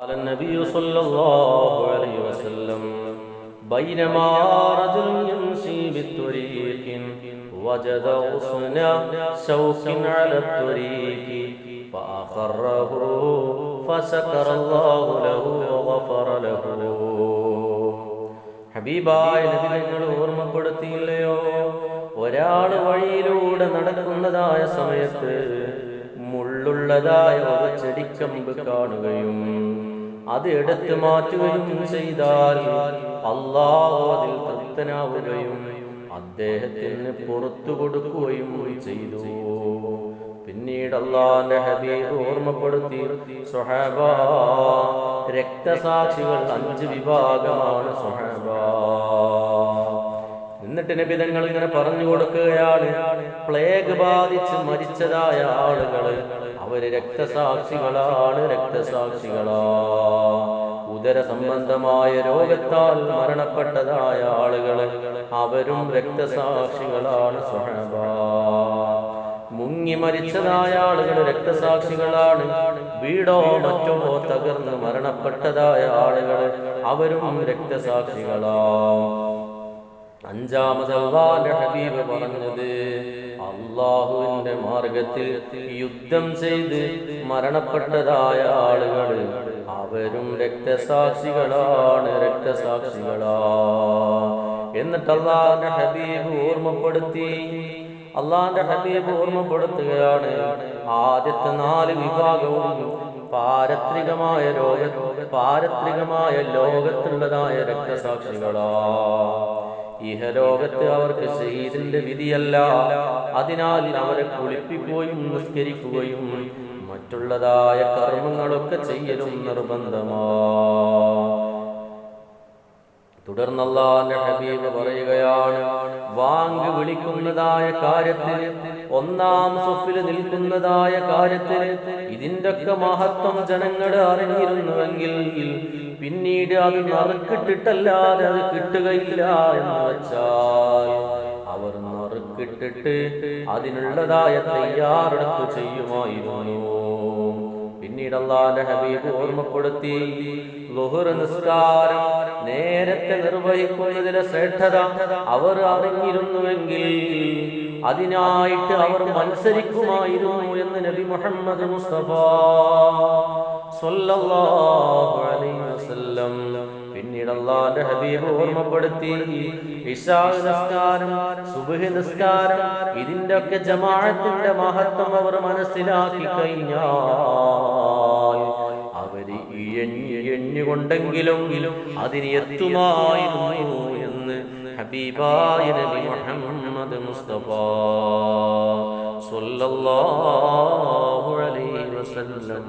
قال النبي صلى الله عليه وسلم بينما رجل يمشي بالطريق وجد غصن شوك على الطريق فأخره فشكر الله له وغفر له ഹബീബായ നബി നിങ്ങൾ ഓർമ്മപ്പെടുത്തിയില്ലയോ ഒരാൾ വഴിയിലൂടെ നടക്കുന്നതായ സമയത്ത് മുള്ളുള്ളതായ ഒരു ചെടിക്കമ്പ് കാണുകയും അത് എടുത്തു മാറ്റുകയും ചെയ്താൽ അള്ളാഹു അതിൽ തൃപ്തനാവുകയും അദ്ദേഹത്തിന് പുറത്തു കൊടുക്കുകയും ചെയ്തു. പിന്നീട് അള്ളാന്റെ ഹബീബ് ഓർമ്മപ്പെടുത്തി സ്വഹാബ രക്തസാക്ഷികൾ അഞ്ച് വിഭാഗമാണ് സുഹബ. എന്നിട്ട് നബിതങ്ങൾ ഇങ്ങനെ പറഞ്ഞു കൊടുക്കുകയാണ്. പ്ലേഗ് ബാധിച്ച് മരിച്ചതായ ആളുകൾ അവർ രക്തസാക്ഷികളാണ് രക്തസാക്ഷികളാ. ഉദര സംബന്ധമായ രോഗത്താൽ മരണപ്പെട്ടതായ ആളുകൾ അവരും രക്തസാക്ഷികളാണ് മുങ്ങി മരിച്ചതായ ആളുകൾ രക്തസാക്ഷികളാണ്. വീടോ മറ്റോ തകർന്ന് മരണപ്പെട്ടതായ ആളുകൾ അവരും രക്തസാക്ഷികളാണ് അഞ്ചാമത് ഹബീബ് പറഞ്ഞത് അള്ളാഹുവിന്റെ മാർഗത്തിൽ യുദ്ധം ചെയ്ത് മരണപ്പെട്ടതായ ആളുകൾ അവരും രക്തസാക്ഷികളാണ് രക്തസാക്ഷികളാ. എന്നിട്ട് അള്ളാഹുന്റെ ഹബീബ് ഓർമ്മപ്പെടുത്തി അള്ളാന്റെ ഹബീബ് ഓർമ്മപ്പെടുത്തുകയാണ് ആദ്യത്തെ നാല് വിഭാഗവും പാരത്രികമായ രോഗ പാരത്രികമായ ലോകത്തുള്ളതായ രക്തസാക്ഷികളാ. ഇഹലോകത്ത് അവർക്ക് ഷഹീദിന്റെ വിധിയല്ല. അതിനാൽ അവരെ കുളിപ്പിക്കുകയും നിസ്കരിക്കുകയും മറ്റുള്ളതായ കർമ്മങ്ങളൊക്കെ ചെയ്യലും തുടർന്നല്ലാന്റെ ഹബീബ് പറയുകയാണ് വാങ്ക് വിളിക്കുന്നതായ കാര്യത്തിൽ ഒന്നാം സ്വപ്പിൽ നിൽക്കുന്നതായ കാര്യത്തിൽ ഇതിന്റെയൊക്കെ മഹത്വം ജനങ്ങൾ അറിഞ്ഞിരുന്നുവെങ്കിൽ പിന്നീട് അത് നറുക്കിട്ടിട്ടല്ലാതെ അത് കിട്ടുകയില്ല എന്ന് വെച്ചാൽ അവർ നറുക്കിട്ടിട്ട് അതിനുള്ളതായ തയ്യാറെടുപ്പ് ചെയ്യുമായിരുന്നു. പിന്നീട് അള്ളാന്റെ ഹബീബ് ഓർമ്മപ്പെടുത്തി. നിസ്കാരം നേരത്തെ നിർവഹിക്കുന്നതിലെ ശ്രേഷ്ഠത അവർ അറിഞ്ഞിരുന്നുവെങ്കിൽ അതിനായിട്ട് അവർ മത്സരിക്കുമായിരുന്നു എന്ന് നബി മുഹമ്മദ് മുസ്തഫ സ്വല്ലല്ലാഹു അലൈഹി വസല്ലം പിന്നീട് അള്ളാന്റെ ഹബീബ് ഓർമ്മപ്പെടുത്തി. നിസ്കാരം സുബഹി നിസ്കാരം ഇതിന്റെ ഒക്കെ ജമാഅത്തിന്റെ മഹത്വം അവർ മനസ്സിലാക്കി കഴിഞ്ഞാൽ അവർ എണ്ണി എണ്ണുകൊണ്ടെങ്കിലും അതിന് എത്തുമായിരുന്നു എന്ന് ഹബീബായ നബി മുഹമ്മദ് മുസ്തഫ സ്വല്ലല്ലാഹു അലൈഹി വസല്ലം